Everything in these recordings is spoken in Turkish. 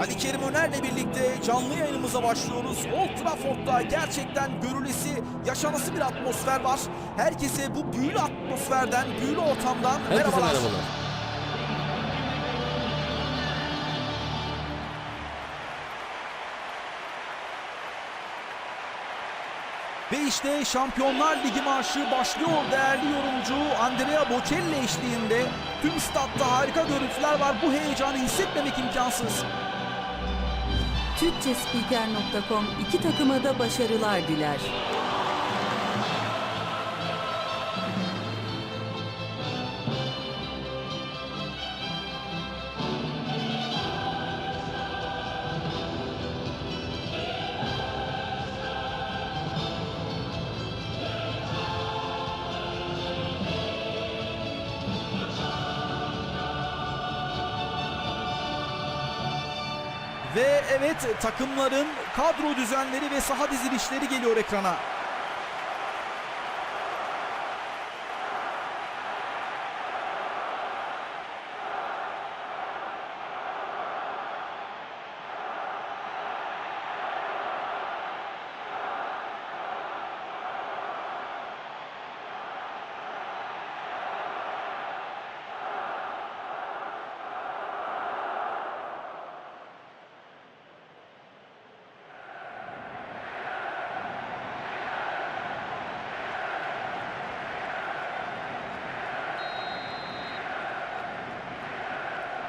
Ali Kerim Öner'le birlikte canlı yayınımıza başlıyoruz. Old Trafford'da gerçekten görülesi, yaşanası bir atmosfer var. Herkese bu büyülü atmosferden, büyülü ortamdan Herkese merhabalar. merhabalar. Ve işte Şampiyonlar Ligi marşı başlıyor değerli yorumcu Andrea Bocelli eşliğinde. Tüm statta harika görüntüler var. Bu heyecanı hissetmemek imkansız. Türkçespiker.com iki takıma da başarılar diler. Evet takımların kadro düzenleri ve saha dizilişleri geliyor ekrana.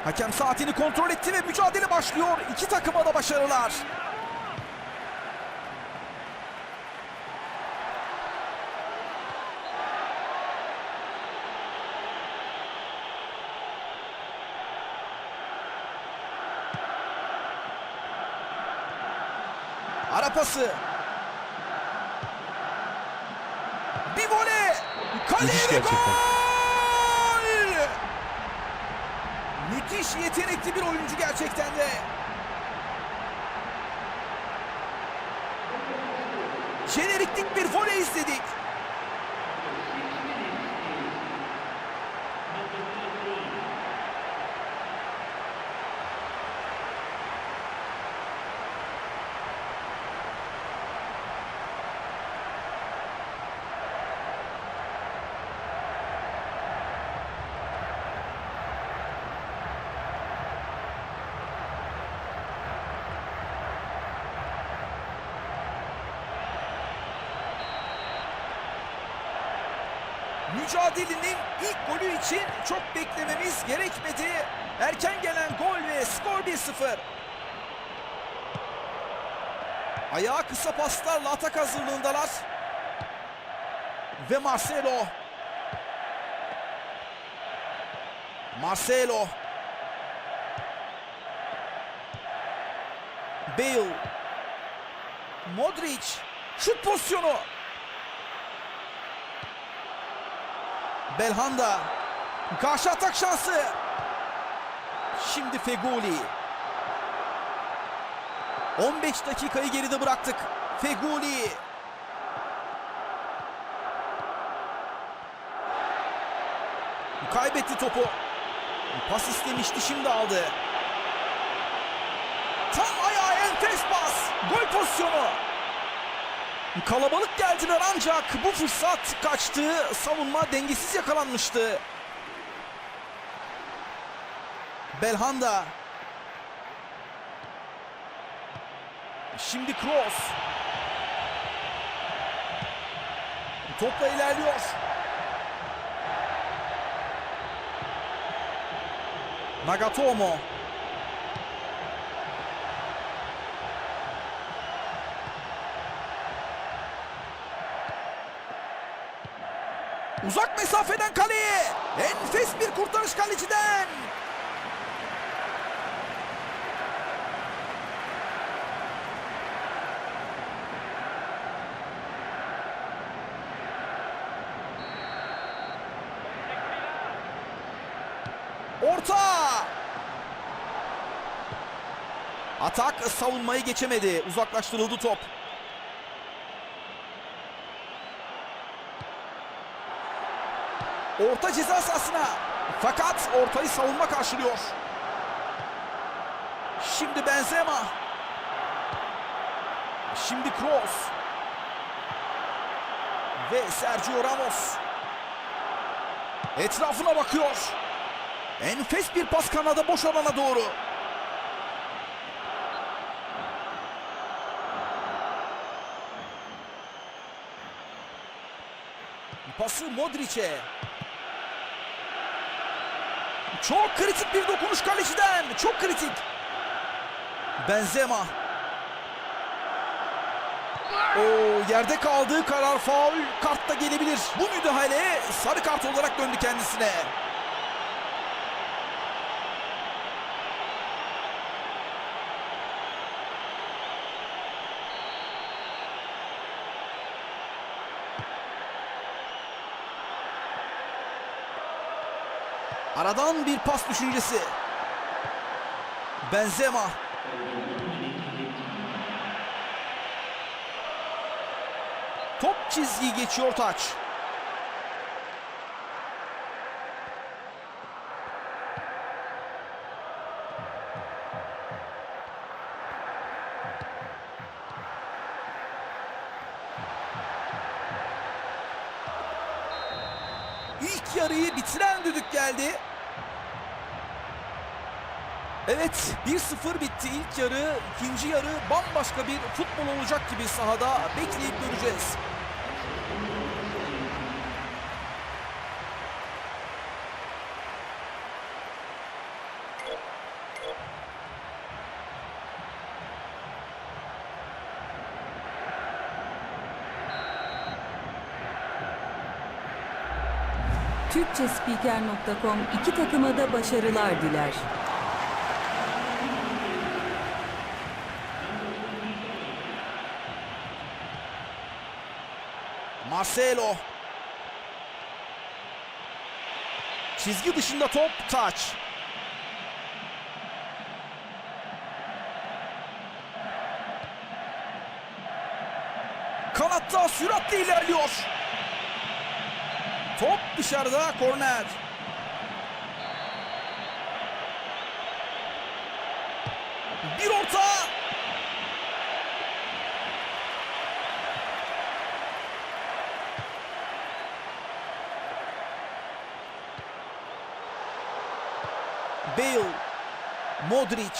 Hakem saatini kontrol etti ve mücadele başlıyor. İki takıma da başarılar. Ara pası. Bir voley. Kaleye gol! Müthiş yetenekli bir oyuncu gerçekten de. Jeneriklik bir voley izledik. Mücadelenin ilk golü için çok beklememiz gerekmedi. Erken gelen gol ve skor 1-0. Ayağı kısa paslarla atak hazırlığındalar. Ve Marcelo. Marcelo. Bale. Modric. Şut pozisyonu. Belhanda. Karşı atak şansı. Şimdi Feguli. 15 dakikayı geride bıraktık. Feguli. Kaybetti topu. Pas istemişti şimdi aldı. Tam ayağa enfes pas. Gol pozisyonu. Kalabalık geldiler ancak bu fırsat kaçtı. Savunma dengesiz yakalanmıştı. Belhanda. Şimdi Kroos. Topla ilerliyor. Nagatomo. Uzak mesafeden kaleye. Enfes bir kurtarış kaleciden. Orta. Atak savunmayı geçemedi. Uzaklaştırıldı top. Orta ceza sahasına. Fakat ortayı savunma karşılıyor. Şimdi Benzema. Şimdi Kroos. Ve Sergio Ramos. Etrafına bakıyor. Enfes bir pas kanada boş alana doğru. Pası Modric'e. Çok kritik bir dokunuş kaleciden. Çok kritik. Benzema. O yerde kaldığı karar faul kart da gelebilir. Bu müdahale sarı kart olarak döndü kendisine. Aradan bir pas düşüncesi. Benzema. Top çizgiyi geçiyor taç. İlk yarıyı bitiren düdük geldi. Evet 1-0 bitti ilk yarı. İkinci yarı bambaşka bir futbol olacak gibi sahada bekleyip göreceğiz. Türkçespiker.com iki takıma da başarılar diler. Marcelo. Çizgi dışında top taç. Kanatta süratle ilerliyor. Top dışarıda korner. Bir orta. Bale, Modric.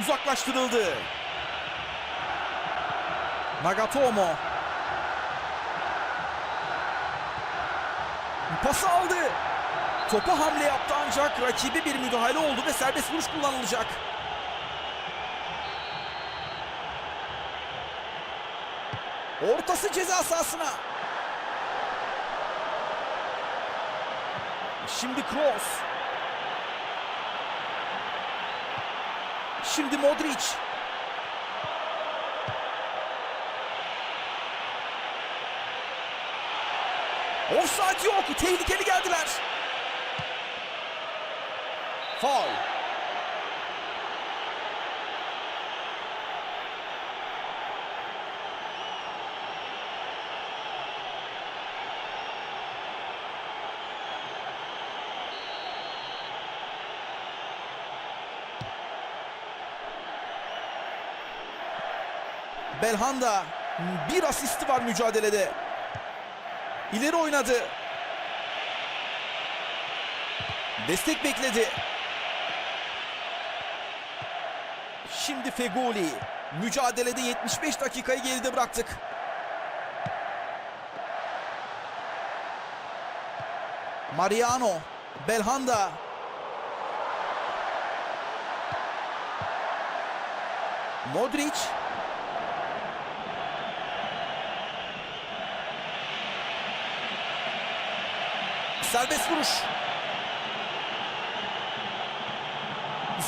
Uzaklaştırıldı. Nagatomo. Pası aldı. Topa hamle yaptı ancak rakibi bir müdahale oldu ve serbest vuruş kullanılacak. Ortası ceza sahasına. Şimdi Kroos. Şimdi Modric. Offside yok. Tehlikeli geldiler. Faul. Belhanda bir asisti var mücadelede. İleri oynadı. Destek bekledi. Şimdi Fegoli. Mücadelede 75 dakikayı geride bıraktık. Mariano. Belhanda. Modric. Serbest vuruş.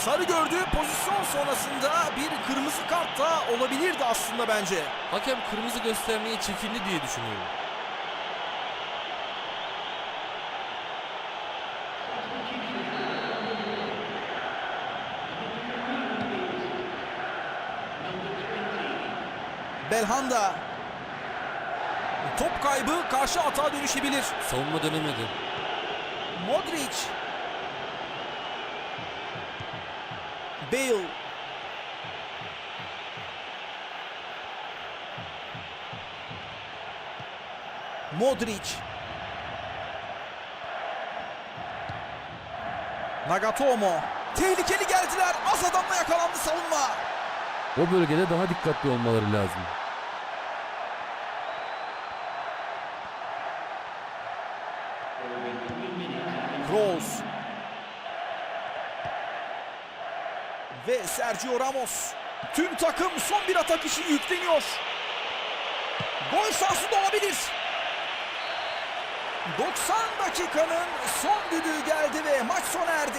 sarı gördü. Pozisyon sonrasında bir kırmızı kart da olabilirdi aslında bence. Hakem kırmızı göstermeyi çekindi diye düşünüyorum. Belhanda top kaybı karşı atağa dönüşebilir. Savunma dönemedi. Modric Bale. Modric. Nagatomo. Tehlikeli geldiler. Az adamla yakalandı savunma. O bölgede daha dikkatli olmaları lazım. Kroos. Ve Sergio Ramos. Tüm takım son bir atak için yükleniyor. Gol şansı da olabilir. 90 dakikanın son düdüğü geldi ve maç sona erdi.